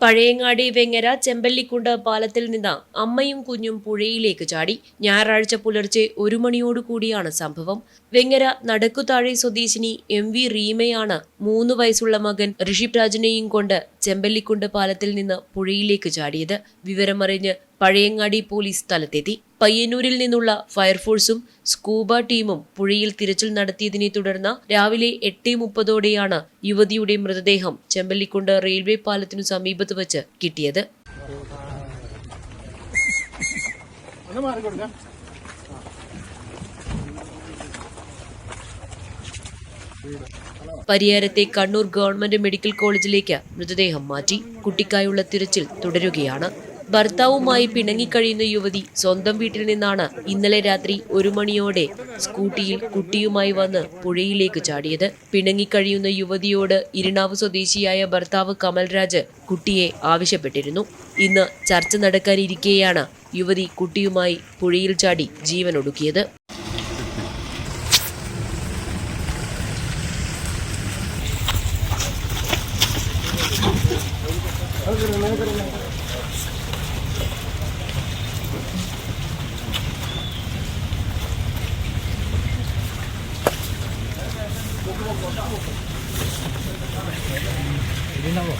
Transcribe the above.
പഴയങ്ങാടി വെങ്ങര ചെമ്പല്ലിക്കുണ്ട് പാലത്തിൽ നിന്ന് അമ്മയും കുഞ്ഞും പുഴയിലേക്ക് ചാടി. ഞായറാഴ്ച പുലർച്ചെ ഒരു മണിയോടുകൂടിയാണ് സംഭവം. വെങ്ങര നടക്കുതാഴെ സ്വദേശിനി എം വി റീമയാണ് മൂന്ന് വയസ്സുള്ള മകൻ ഋഷിപ്രാജിനെയും കൊണ്ട് ചെമ്പല്ലിക്കുണ്ട് പാലത്തിൽ നിന്ന് പുഴയിലേക്ക് ചാടിയത്. വിവരമറിഞ്ഞ് പഴയങ്ങാടി പോലീസ് സ്ഥലത്തെത്തി. പയ്യന്നൂരിൽ നിന്നുള്ള ഫയർഫോഴ്സും സ്കൂബ ടീമും പുഴയിൽ തിരച്ചിൽ നടത്തിയതിനെ തുടർന്ന് രാവിലെ എട്ട് മുപ്പതോടെയാണ് യുവതിയുടെ മൃതദേഹം ചെമ്പല്ലിക്കുണ്ട് റെയിൽവേ പാലത്തിനു സമീപത്ത് വച്ച് കിട്ടിയത്. പരിയാരത്തെ കണ്ണൂർ ഗവൺമെന്റ് മെഡിക്കൽ കോളേജിലേക്ക് മൃതദേഹം മാറ്റി. കുട്ടിക്കായുള്ള തിരച്ചിൽ തുടരുകയാണ്. ഭർത്താവുമായി പിണങ്ങിക്കഴിയുന്ന യുവതി സ്വന്തം വീട്ടിൽ നിന്നാണ് ഇന്നലെ രാത്രി ഒരു മണിയോടെ സ്കൂട്ടിയിൽ കുട്ടിയുമായി വന്ന് പുഴയിലേക്ക് ചാടിയത്. പിണങ്ങിക്കഴിയുന്ന യുവതിയോട് ഇരിണാവ് സ്വദേശിയായ ഭർത്താവ് കമൽരാജ് കുട്ടിയെ ആവശ്യപ്പെട്ടിരുന്നു. ഇന്ന് ചർച്ച നടക്കാനിരിക്കെയാണ് യുവതി കുട്ടിയുമായി പുഴയിൽ ചാടി ജീവനൊടുക്കിയത്. Gracias. Ini nama.